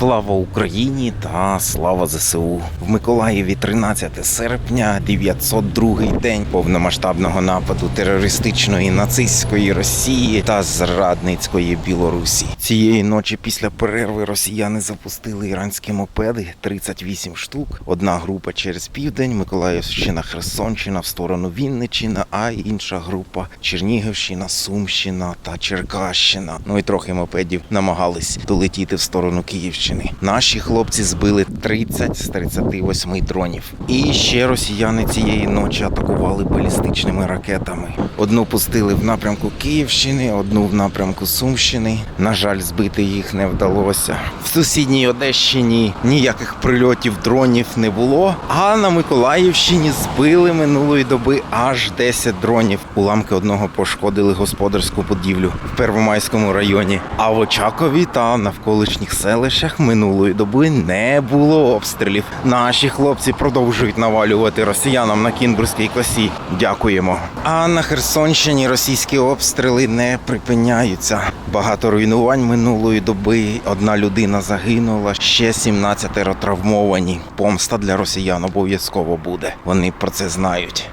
Слава Україні та слава ЗСУ в Миколаєві 13 серпня, 902 день повномасштабного нападу терористичної нацистської Росії та зрадницької Білорусі. Цієї ночі після перерви росіяни запустили іранські мопеди 38 штук. Одна група через південь, Миколаївщина, Херсонщина в сторону Вінниччина, а інша група Чернігівщина, Сумщина та Черкащина. Ну і трохи мопедів намагались долетіти в сторону Київщини. Наші хлопці збили 30 з 38 дронів. І ще росіяни цієї ночі атакували балістичними ракетами. Одну пустили в напрямку Київщини, одну в напрямку Сумщини. На жаль, збити їх не вдалося. В сусідній Одещині ніяких прильотів дронів не було. А на Миколаївщині збили минулої доби аж 10 дронів. Уламки одного пошкодили господарську будівлю в Первомайському районі. А в Очакові та навколишніх селищах минулої доби не було обстрілів. Наші хлопці продовжують навалювати росіянам на Кінбурзькій косі. Дякуємо. А на Херсонщині російські обстріли не припиняються. Багато руйнувань минулої доби. Одна людина загинула, ще 17 травмовані. Помста для росіян обов'язково буде. Вони про це знають.